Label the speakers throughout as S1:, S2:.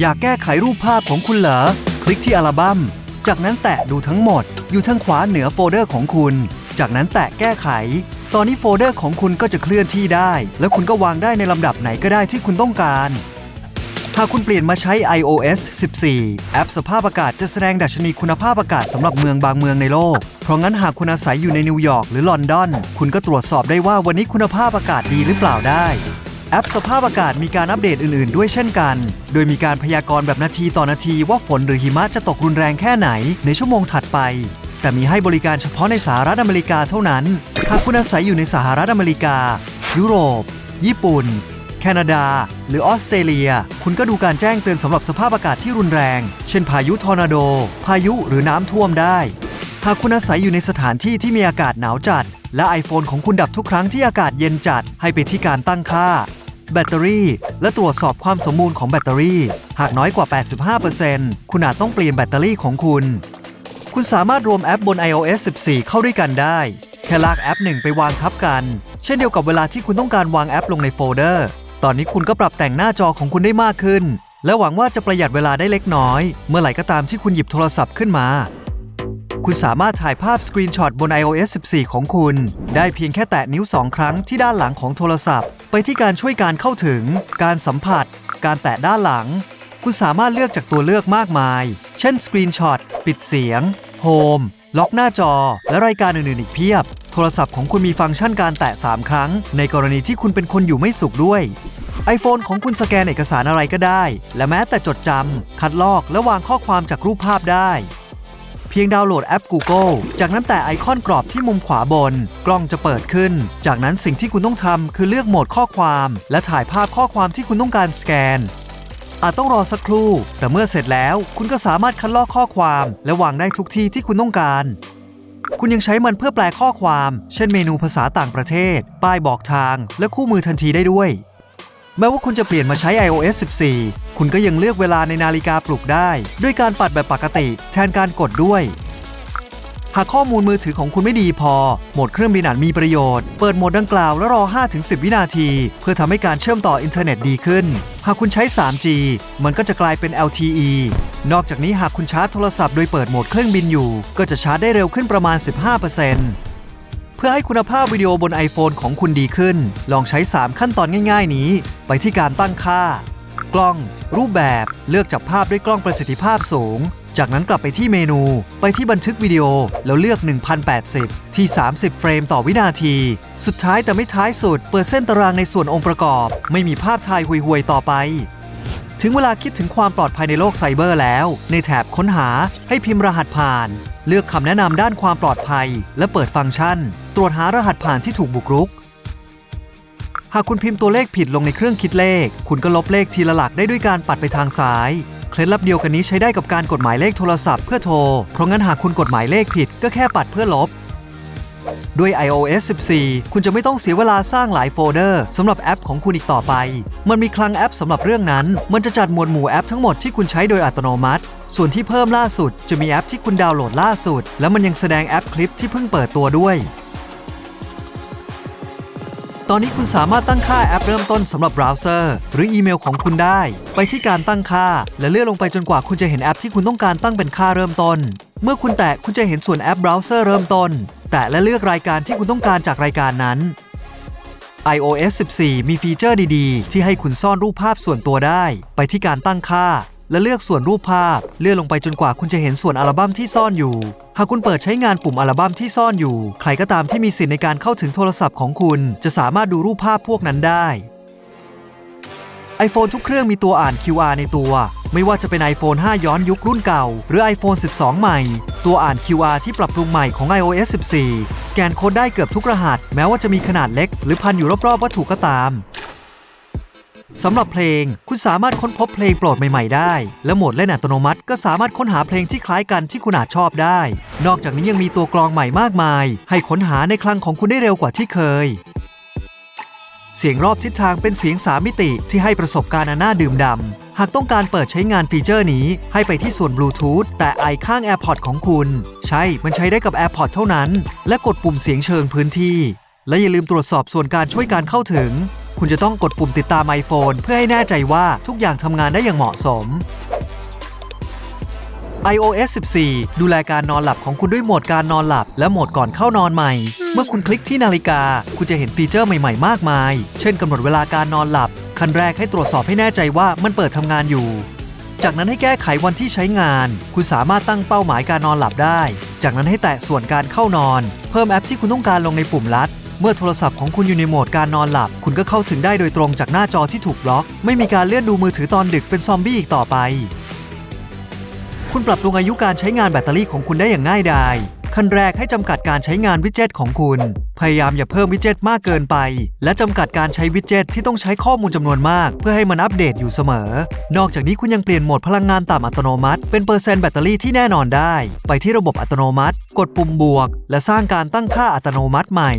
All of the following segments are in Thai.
S1: อยากแก้ไขรูปภาพของคุณเหรอ คลิกที่อัลบั้ม จากนั้นแตะดูทั้งหมด อยู่ทางขวาเหนือโฟลเดอร์ของคุณ จากนั้นแตะแก้ไข ตอนนี้โฟลเดอร์ของคุณก็จะเคลื่อนที่ได้ แล้วคุณก็วางได้ในลำดับไหนก็ได้ที่คุณต้องการ หากคุณเปลี่ยนมาใช้ iOS 14 แอปสภาพอากาศจะแสดงดัชนีคุณภาพอากาศสำหรับเมืองบางเมืองในโลก เพราะงั้นหากคุณอาศัยอยู่ในนิวยอร์กหรือลอนดอน คุณก็ตรวจสอบได้ว่าวันนี้คุณภาพอากาศดีหรือเปล่าได้ แอปสภาพอากาศมีการอัปเดตอื่น ๆ ด้วยเช่นกัน โดยมีการพยากรณ์แบบนาทีต่อนาทีว่าฝนหรือหิมะจะตกรุนแรงแค่ไหนในชั่วโมงถัดไป แต่มีให้บริการเฉพาะในสหรัฐอเมริกาเท่านั้น หากคุณอาศัยอยู่ในสหรัฐอเมริกา ยุโรป ญี่ปุ่น แคนาดา หรือออสเตรเลีย คุณก็ดูการแจ้งเตือนสำหรับสภาพอากาศที่รุนแรง เช่นพายุทอร์นาโด พายุหรือน้ำท่วมได้ หากคุณอาศัยอยู่ในสถานที่ที่มีอากาศหนาวจัด และ iPhone ของคุณดับทุกครั้งที่อากาศเย็นจัดให้ไปที่การตั้งค่า แบตเตอรี่ และตรวจสอบความสมบูรณ์ของแบตเตอรี่ หากน้อยกว่า 85%คุณอาจต้องเปลี่ยนแบตเตอรี่ของคุณ คุณสามารถรวมแอปบน iOS 14 เข้าด้วยกันได้ แค่ลากแอปหนึ่งไปวางทับกัน เช่นเดียวกับเวลาที่คุณต้องการวางแอปลงในโฟลเดอร์ ตอนนี้คุณก็ปรับแต่งหน้าจอของคุณได้มากขึ้น และหวังว่าจะประหยัดเวลาได้เล็กน้อย เมื่อไหร่ก็ตามที่คุณหยิบโทรศัพท์ขึ้นมาคุณสามารถถ่ายภาพสกรีนช็อตบน iOS 14 ของคุณ ได้เพียงแค่แตะนิ้ว 2 ครั้งที่ด้านหลังของโทรศัพท์ ไปที่การช่วยการเข้าถึง การสัมผัส การแตะด้านหลัง คุณสามารถเลือกจากตัวเลือกมากมาย เช่นสกรีนช็อตปิดเสียงโฮมล็อกหน้าจอ และรายการอื่นๆอีกเพียบ โทรศัพท์ของคุณมีฟังก์ชันการแตะ 3 ครั้ง ในกรณีที่คุณเป็นคนอยู่ไม่สุขด้วย iPhone ของคุณสแกนเอกสารอะไรก็ได้ และแม้แต่จดจำคัดลอกและวางข้อความจากรูปภาพได้ เพียงดาวน์โหลดแอป Google จากนั้นแตะไอคอนกรอบที่มุมขวาบน กล้องจะเปิดขึ้น จากนั้นสิ่งที่คุณต้องทำคือเลือกโหมดข้อความ และถ่ายภาพข้อความที่คุณต้องการสแกน อาจต้องรอสักครู่ แต่เมื่อเสร็จแล้วคุณก็สามารถคัดลอกข้อความ และวางได้ทุกที่ที่คุณต้องการ คุณยังใช้มันเพื่อแปลข้อความ เช่นเมนูภาษาต่างประเทศ ป้ายบอกทาง และคู่มือทันทีได้ด้วย แม้ว่าคุณจะเปลี่ยนมาใช้ iOS 14 คุณก็ยังเลือกเวลาในนาฬิกาปลุกได้ ด้วยการปัดแบบปกติ แทนการกดด้วย หากข้อมูลมือถือของคุณไม่ดีพอ โหมดเครื่องบินอาจมีประโยชน์ เปิดโหมดดังกล่าวแล้วรอ 5-10 วินาที เพื่อทำให้การเชื่อมต่ออินเทอร์เน็ตดีขึ้น หากคุณใช้ 3G มันก็จะกลายเป็น LTE นอกจากนี้หากคุณชาร์จโทรศัพท์โดยเปิดโหมดเครื่องบินอยู่ ก็จะชาร์จได้เร็วขึ้นประมาณ 15% เพื่อให้คุณภาพวิดีโอบน iPhone ของคุณดีขึ้น ลองใช้ 3 ขั้นตอนง่าย ๆ นี้ ไปที่การตั้งค่า กล้อง รูปแบบเลือกจับภาพด้วยกล้องประสิทธิภาพสูง จากนั้นกลับไปที่เมนู ไปที่บันทึกวิดีโอ แล้วเลือก 1080 ที่ 30 เฟรมต่อวินาที สุดท้ายแต่ไม่ท้ายสุด เปิดเส้นตารางในส่วนองค์ประกอบ ไม่มีภาพถ่ายห่วยๆต่อไปถึงเวลาคิดถึงความปลอดภัยในโลกไซเบอร์แล้ว ในแถบค้นหาให้พิมพ์รหัสผ่าน เลือกคำแนะนำด้านความปลอดภัย และเปิดฟังก์ชัน ตรวจหารหัสผ่านที่ถูกบุกรุก หากคุณพิมพ์ตัวเลขผิดลงในเครื่องคิดเลข คุณก็ลบเลขทีละหลักได้ด้วยการปัดไปทางซ้าย เคล็ดลับเดียวกันนี้ใช้ได้กับการกดหมายเลขโทรศัพท์เพื่อโทร เพราะงั้นหากคุณกดหมายเลขผิดก็แค่ปัดเพื่อลบด้วย iOS 14 คุณจะไม่ต้องเสียเวลาสร้างหลายโฟลเดอร์สำหรับแอปของคุณอีกต่อไป มันมีคลังแอปสำหรับเรื่องนั้น มันจะจัดหมวดหมู่แอปทั้งหมดที่คุณใช้โดยอัตโนมัติ ส่วนที่เพิ่มล่าสุดจะมีแอปที่คุณดาวน์โหลดล่าสุด และมันยังแสดงแอปคลิปที่เพิ่งเปิดตัวด้วย ตอนนี้คุณสามารถตั้งค่าแอปเริ่มต้นสำหรับเบราว์เซอร์ หรืออีเมลของคุณได้ ไปที่การตั้งค่า และเลื่อนลงไปจนกว่าคุณจะเห็นแอปที่คุณต้องการตั้งเป็นค่าเริ่มต้น เมื่อคุณแตะคุณจะเห็นส่วนแอปเบราว์เซอร์เริ่มต้น แตะและเลือกรายการที่คุณต้องการจากรายการนั้น iOS 14 มีฟีเจอร์ดีๆ ที่ให้คุณซ่อนรูปภาพส่วนตัวได้ ไปที่การตั้งค่า และเลือกส่วนรูปภาพ เลื่อนลงไปจนกว่าคุณจะเห็นส่วนอัลบั้มที่ซ่อนอยู่ หากคุณเปิดใช้งานปุ่มอัลบั้มที่ซ่อนอยู่ ใครก็ตามที่มีสิทธิ์ในการเข้าถึงโทรศัพท์ของคุณ จะสามารถดูรูปภาพพวกนั้นได้ iPhone ทุกเครื่องมีตัวอ่าน QR ในตัว ไม่ว่าจะเป็น iPhone 5 ย้อนยุครุ่นเก่า หรือ iPhone 12 ใหม่ ตัวอ่าน QR ที่ปรับปรุงใหม่ของ iOS 14 สแกนโค้ดได้เกือบทุกรหัส แม้ว่าจะมีขนาดเล็ก หรือพันอยู่รอบๆวัตถุก็ตาม สำหรับเพลง คุณสามารถค้นพบเพลงโปรดใหม่ ๆ ได้ และโหมดเล่นอัตโนมัติก็สามารถค้นหาเพลงที่คล้ายกันที่คุณอาจชอบได้ นอกจากนี้ยังมีตัวกลองใหม่มากมาย ให้ค้นหาในคลังของคุณได้เร็วกว่าที่เคย เสียงรอบทิศทางเป็นเสียง3มิติที่ให้ประสบการณ์อันน่าดื่มดำหากต้องการเปิดใช้งานฟีเจอร์นี้ ให้ไปที่ส่วนบลูทูธแต่ไอข้าง AirPod ของคุณ ใช่ มันใช้ได้กับ AirPod เท่านั้น และกดปุ่มเสียงเชิงพื้นที่ และอย่าลืมตรวจสอบส่วนการช่วยการเข้าถึง คุณจะต้องกดปุ่มติดตาม iPhone เพื่อให้แน่ใจว่าทุกอย่างทำงานได้อย่างเหมาะสม iOS 14 ดูแลการนอนหลับของคุณด้วยโหมดการนอนหลับ และโหมดก่อนเข้านอนใหม่ เมื่อคุณคลิกที่นาฬิกา คุณจะเห็นฟีเจอร์ใหม่ ๆ มากมาย เช่นกำหนดเวลาการนอนหลับ ขั้นแรกให้ตรวจสอบให้แน่ใจว่ามันเปิดทำงานอยู่ จากนั้นให้แก้ไขวันที่ใช้งาน คุณสามารถตั้งเป้าหมายการนอนหลับได้ จากนั้นให้แตะส่วนการเข้านอน เพิ่มแอปที่คุณต้องการลงในปุ่มลัด เมื่อโทรศัพท์ของคุณอยู่ในโหมดการนอนหลับ คุณก็เข้าถึงได้โดยตรงจากหน้าจอที่ถูกบล็อก ไม่มีการเลื่อนดูมือถือตอนดึกเป็นซอมบี้อีกต่อไป คุณปรับปรุงอายุการใช้งานแบตเตอรี่ของคุณได้อย่างง่ายดายขั้นแรกให้จำกัดการใช้งานวิดเจ็ตของคุณ พยายามอย่าเพิ่มวิดเจ็ตมากเกินไป และจำกัดการใช้วิดเจ็ตที่ต้องใช้ข้อมูลจำนวนมาก เพื่อให้มันอัปเดตอยู่เสมอ นอกจากนี้คุณยังเปลี่ยนโหมดพลังงานต่ำอัตโนมัติ เป็นเปอร์เซ็นต์แบตเตอรี่ที่แน่นอนได้ ไปที่ระบบอัตโนมัติ กดปุ่มบวก และสร้างการตั้งค่าอัตโนมัติใหม่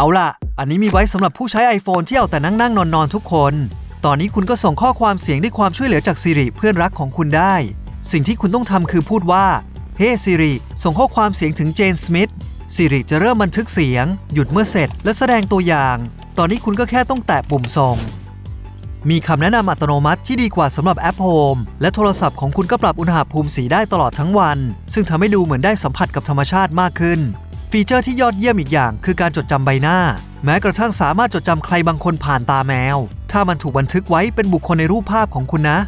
S1: เอาล่ะ อันนี้มีไว้สำหรับผู้ใช้ iPhone ที่เอาแต่นั่งนั่งนอนนอนทุกคน ตอนนี้คุณก็ส่งข้อความเสียงด้วยความช่วยเหลือจาก Siri เพื่อนรักของคุณได้ สิ่งที่คุณต้องทำคือพูดว่า เฮ้ Siri ส่งข้อความเสียงถึงเจนสมิธ Siri จะเริ่มบันทึกเสียง หยุดเมื่อเสร็จ และแสดงตัวอย่าง ตอนนี้คุณก็แค่ต้องแตะปุ่มส่งมีคำแนะนำอัตโนมัติที่ดีกว่าสำหรับแอป Home และโทรศัพท์ของคุณก็ปรับอุณหภูมิสีได้ตลอดทั้งวัน ซึ่งทำให้ดูเหมือนได้สัมผัสกับธรรมชาติมากขึ้น ฟีเจอร์ที่ยอดเยี่ยมอีกอย่าง คือการจดจำใบหน้า แม้กระทั่งสามารถจดจำใครบางคนผ่านตาแมว ถ้ามันถูกบันทึกไว้เป็นบุคคลในรูปภาพของคุณนะ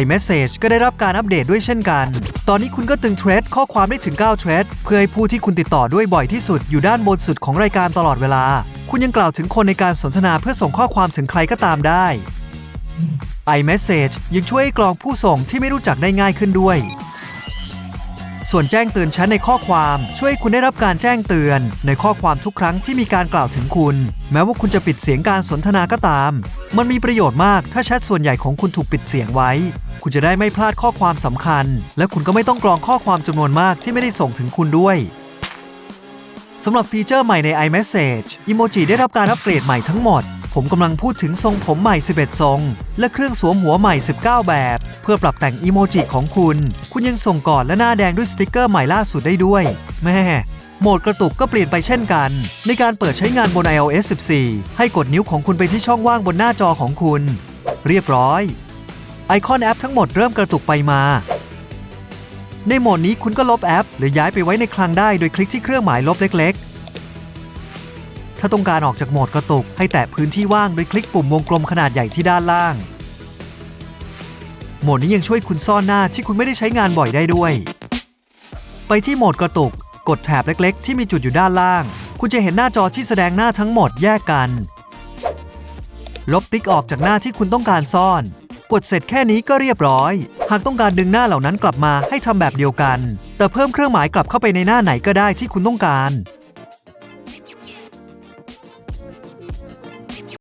S1: iMessage ก็ได้รับการอัปเดตด้วยเช่นกัน ตอนนี้คุณก็ตึงเทรดข้อความได้ถึง 9 เทรดเพื่อให้ผู้ที่คุณติดต่อด้วยบ่อยที่สุดอยู่ด้านบนสุดของรายการตลอดเวลา คุณยังกล่าวถึงคนในการสนทนาเพื่อส่งข้อความถึงใครก็ตามได้ iMessage ยังช่วยให้กรองผู้ส่งที่ไม่รู้จักได้ง่ายขึ้นด้วย ส่วนแจ้งเตือนชั้นในข้อความช่วยให้คุณได้รับการแจ้งเตือน ในข้อความทุกครั้งที่มีการกล่าวถึงคุณ แม้ว่าคุณจะปิดเสียงการสนทนาก็ตาม มันมีประโยชน์มากถ้าแชทส่วนใหญ่ของคุณถูกปิดเสียงไว้ คุณจะได้ไม่พลาดข้อความสำคัญ และคุณก็ไม่ต้องกรองข้อความจำนวนมากที่ไม่ได้ส่งถึงคุณด้วยสำหรับฟีเจอร์ใหม่ใน iMessage อีโมจิได้รับการอัปเกรดใหม่ทั้งหมด ผมกำลังพูดถึงทรงผมใหม่ 11 ทรง และเครื่องสวมหัวใหม่ 19 แบบ เพื่อปรับแต่งอีโมจิของคุณ คุณยังส่งกอนและหน้าแดงด้วยสติกเกอร์ใหม่ล่าสุดได้ด้วย แม่โหมดกระตุกก็เปลี่ยนไปเช่นกัน ในการเปิดใช้งานบน iOS 14 ให้กดนิ้วของคุณไปที่ช่องว่างบนหน้าจอของคุณ เรียบร้อย ไอคอนแอปทั้งหมดเริ่มกระตุกไปมา ในโหมดนี้คุณก็ลบแอป หรือย้ายไปไว้ในคลังได้โดยคลิกที่เครื่องหมายลบเล็ก ถ้าต้องการออกจากโหมดกระตุก ให้แตะพื้นที่ว่างโดยคลิกปุ่มวงกลมขนาดใหญ่ที่ด้านล่าง โหมดนี้ยังช่วยคุณซ่อนหน้าที่คุณไม่ได้ใช้งานบ่อยได้ด้วย ไปที่โหมดกระตุก กดแถบเล็ก ๆ ที่มีจุดอยู่ด้านล่าง คุณจะเห็นหน้าจอที่แสดงหน้าทั้งหมดแยกกัน ลบติ๊กออกจากหน้าที่คุณต้องการซ่อน กดเสร็จแค่นี้ก็เรียบร้อย หากต้องการดึงหน้าเหล่านั้นกลับมาให้ทำแบบเดียวกัน แต่เพิ่มเครื่องหมายกลับเข้าไปในหน้าไหนก็ได้ที่คุณต้องการ